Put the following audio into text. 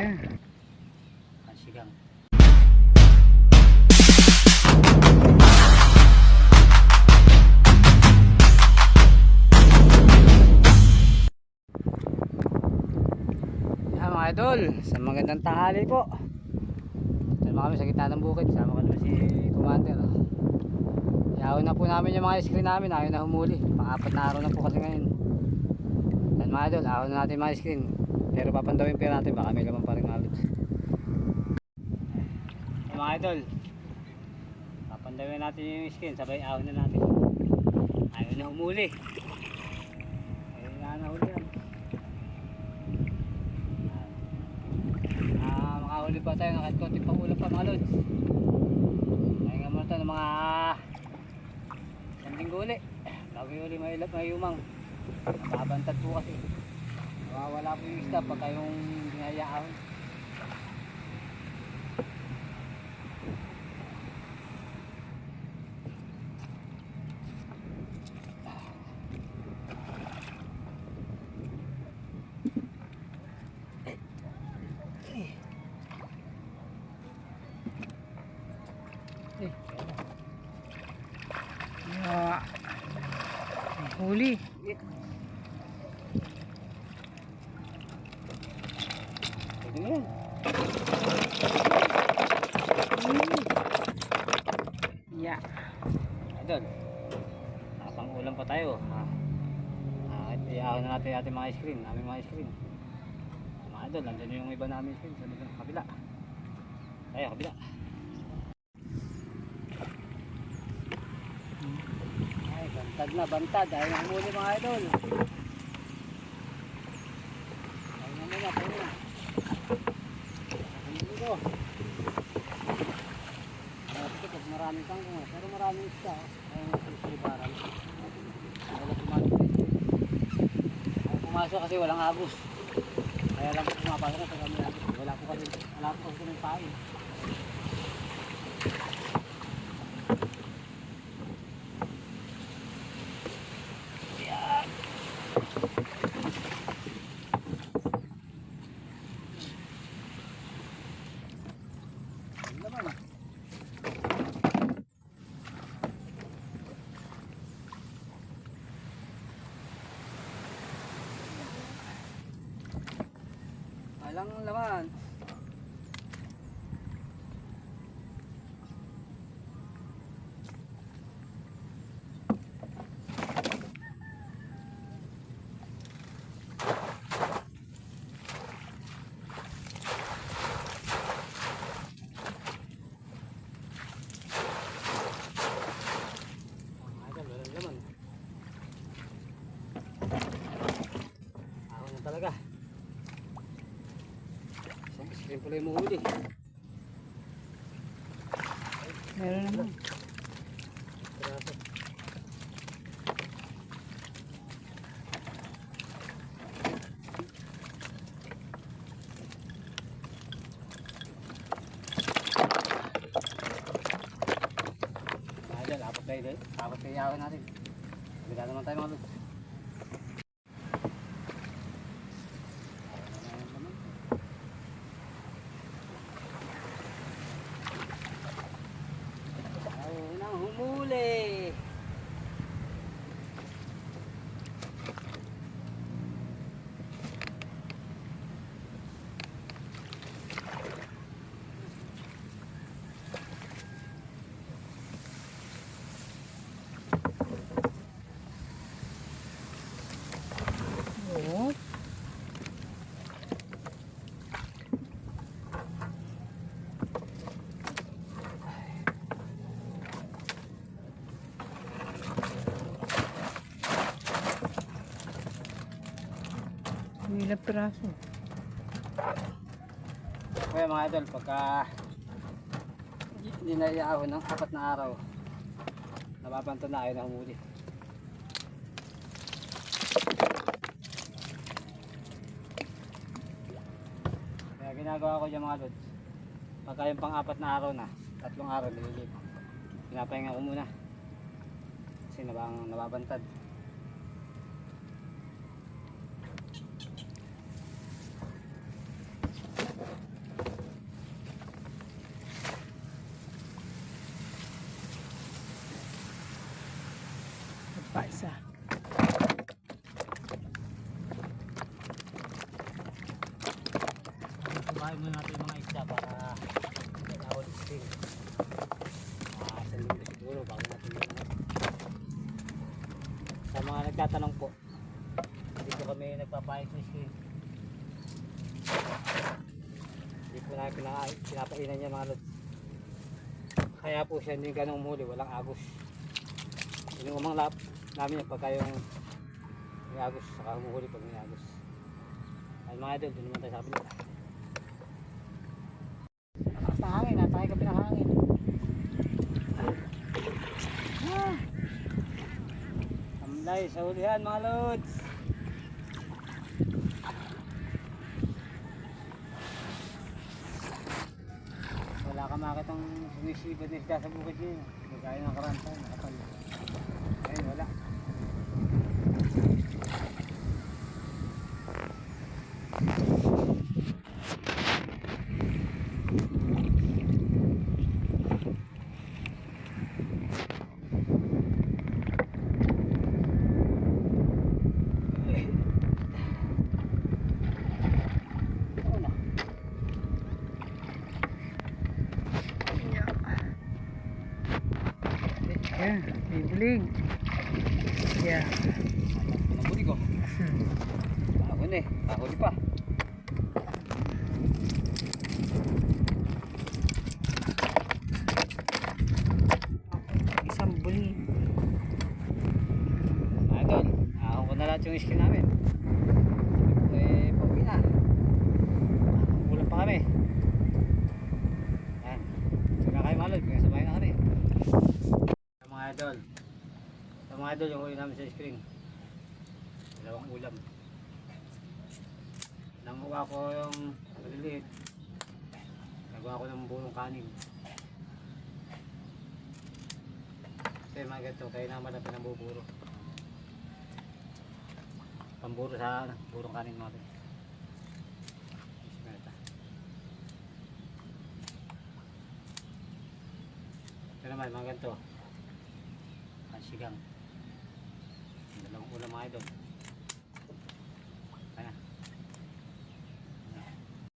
Ayan. Kasigang. Yan mga idol, sa magandang tanghali po. Sama kami sa gitna ng bukid, sama ko naman si Commander. Iahon na po namin yung mga screen namin, ayaw na humuli. Pang-apat na araw na po kasi ngayon. Yan mga idol, ahon na natin yung mga screen. Pero papandawin pa natin, baka may laman pa rin halos. Yan mga idol, papandawin natin yung screen, sabay ahon na natin. Ayaw na humuli. Ayaw na nahuli yan. Ah, makahuli pa tayo kahit konting pangulam pa mga lods. Kaya nga muna tayo ng mga isang linggo uli. Bago yung uli may, may umang. Mababantad po kasi. Nawawala po yung isda dinayaan. Eh, Ah. Huli. Pwede na yan. Yeah. Idol, nakapang-ulam pa tayo. Ha? Ah, iahon na natin ating mga screen, aming mga screen. Mga idol, nandun yung iba namin screen sa likod, kabila. Tayo, kabila. Ay, bantad na, bantad. Ayaw na muli mga idol. Ayaw na muna, ayaw na. Ayaw na Marami ito pag maraming kangkong eh. Pero maraming. Ayaw na sisibaran. Wala pumasok pumasok kasi walang agos. Kaya lang pumapasok na pag agos. Wala po kami, wala po kasi ng pain. Walang laman. Isang screen pala yung mahuli. Meron naman. Piraso. Mga idol, apat tayo doon. Apat tayo yawan natin. Bigla naman tayo mga lods. Ayaw na naman naman. Ayaw nang humuli. Ilang piraso. Kaya mga idol, pagka hindi na iahon ng apat na araw, nababanto na ayaw na humuli. Kaya ginagawa ko dyan mga lods, pagka yung pang apat na araw na, tatlong araw nililip, pinapahinga ko muna. Kasi nabang, nababantad. pa isa. Kumain muna natin mga isda para tinawad isting. Ah, sa siguro bago natin yung ano. Sa mga nagtatanong po, dito kami nagpapahit ng isting. Hindi po namin pinapainan niya mga lods. Kaya po siya hindi ganong muli, walang agos. Inuumang lap namin yung pagka yung may agos, saka humuhuli pag may agos. Ay mga idol, doon naman tayo sa kapila. Natakas ng hangin, natay ka pinahangin. Ah. Amlay sa ulihan mga lods. Wala ka makitang sumisipad na isda sa bukid niya. Magkaya ng karantay, nakapal. Ayun, wala. Yan, bibling. Yeah. Nabuli ko. Ako na eh. Ako di pa. Isang buli. Idol, ako ko na lahat yung skin namin. Sabi ko eh, pauwi na. Ulam pa kami. Yan. Sige kayo malod, kaya sabay na kami. Sa mga idol. Sa mga idol, yung huli namin sa screen. Dalawang ulam. Nanguha ko yung maliliit. Nagawa ko ng bulong kanin. Kasi mga ganito, kayo naman na pinambuburo. Pamburo sa ano, burong kanin natin. Ito naman, mga ganito. Pansigang. Dalawang ulam mga idol.